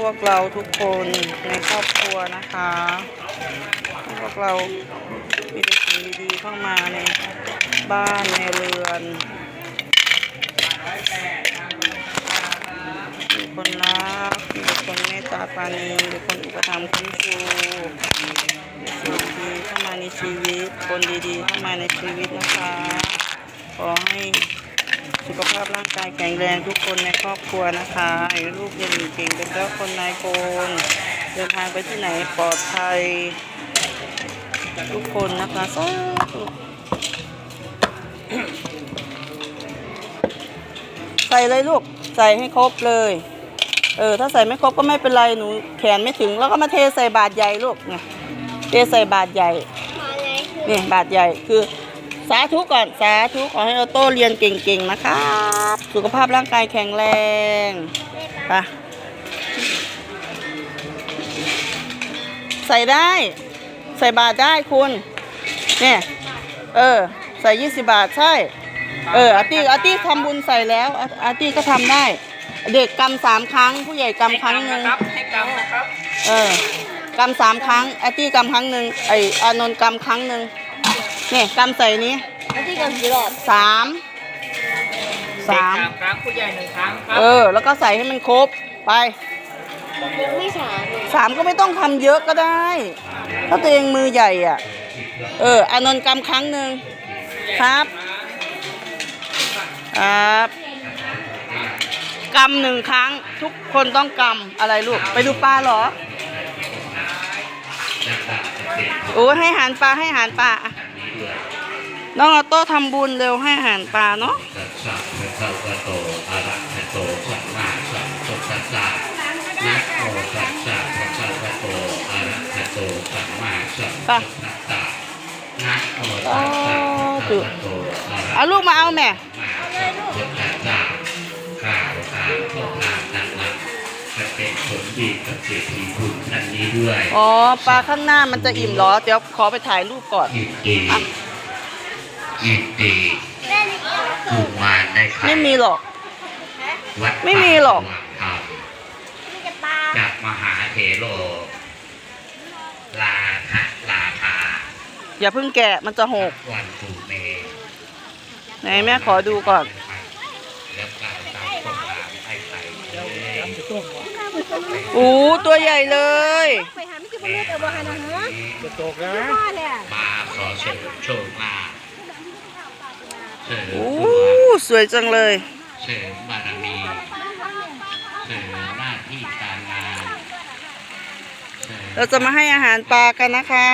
พวกเราทุกคนในครอบครัวนะคะพวกเรามีแต่สิ่งดีๆเข้ามาในบ้านในเรือนมีคนรักมีคนเมตตาปาณีมีคนอุปถัมภ์คุ้มชูมีสิ่งดีเข้ามาในชีวิต คนดีๆเข้ามาในชีวิตนะคะ ขอให้ สุขภาพร่างกายแข็งแรงทุกคนในครอบครัวนะคะให้ลูกเรียนเก่งๆเป็นเจ้าคนนายคนเดินทางไปที่ไหนปลอดภัย ทุกคนนะคะสาธุใส่เลยลูกใส่ให้ครบเลย เออ ถ้าใส่ไม่ครบก็ไม่เป็นไรหนูแขนไม่ถึงแล้วก็มาเทใส่บาทใหญ่ลูกไงเทใส่บาทใหญ่มาเลยนี่บาทใหญ่คือ สาธุก่อนสาธุขอให้ออโต้เรียนเก่งๆนะครับ สุขภาพร่างกายแข็งแรงไปใส่ได้ ใส่บาทได้คุณเนี่ยเออ ใส่ยี่สิบาทใช่ เอออาร์ตี้อาร์ตี้ทำบุญใส่แล้วอาอาร์ตี้ก็ทำได้ เด็กกำสามครั้ง ผู้ใหญ่กำครั้งหนึ่งครับให้กรรมนะครับ เออกำสามครั้งอาร์ตี้กำครั้งหนึ่งไออานนท์กำครั้งหนึ่ง เนี่ยกำใส่นี้อันที่กันกี่รอบสามสามเด็กครั้งผู้ใหญ่หนึ่งครั้งครัเออ แล้วก็ใส่ให้มันครบไปยังไม่สามเลยสามก็ไม่ต้องทำเยอะก็ได้ ถ้าตัวเองมือใหญ่อะ เอออานนท์กำครั้งหนึ่งครับ ครับกำหนึ่งครั้งทุกคนต้องกำอะไรลูก ไปดูปลาเหรอโอ้ให้อาหารปลาให้อาหารปลาอะ น้องออโต้ทำบุญเร็วให้อาหารปลาเนาะตัสสะภะคะวะโตอะระหะโตสัมมาสัมพุทธัสสะนะโมตัสสะภะคะวะโตอะระหะโตสัมมาสัมพุทธัสสะนะโมตัสสะภะคะวะโตอะระหะเอาลูกมาเอาแม่สัมมาสัมพุทธัสสะ ผลดีกับเศรษฐีบุญท่านนี้ด้วยอ๋อปลาข้างหน้ามันจะอิ่มเหรอ เดี๋ยวขอไปถ่ายรูปก่อน ยินดียินดีกุมารได้ใครไม่มีหรอก วัดไม่มีหรอกป่าสว่างธรรมมีแต่ปลาจากมหาเถโรลาทะลาภาอย่าเพิ่งแกะมันจะหกวันตูเมไหนแม่ขอดูก่อน แล้วกล่าวตามข้อความให้ใส่เลยอู้ ตัวใหญ่เลยไปหาไม่เจอคนเลือกเออบ่หันนะฮะจะตกนะว่าเลยอะมาขอเสริมโชคลาภเสริมอู้ดวงสวยจังเลยเสริมบารมีเสริมหน้าที่การงานสมเราจะมาให้อาหารปลากันนะคะ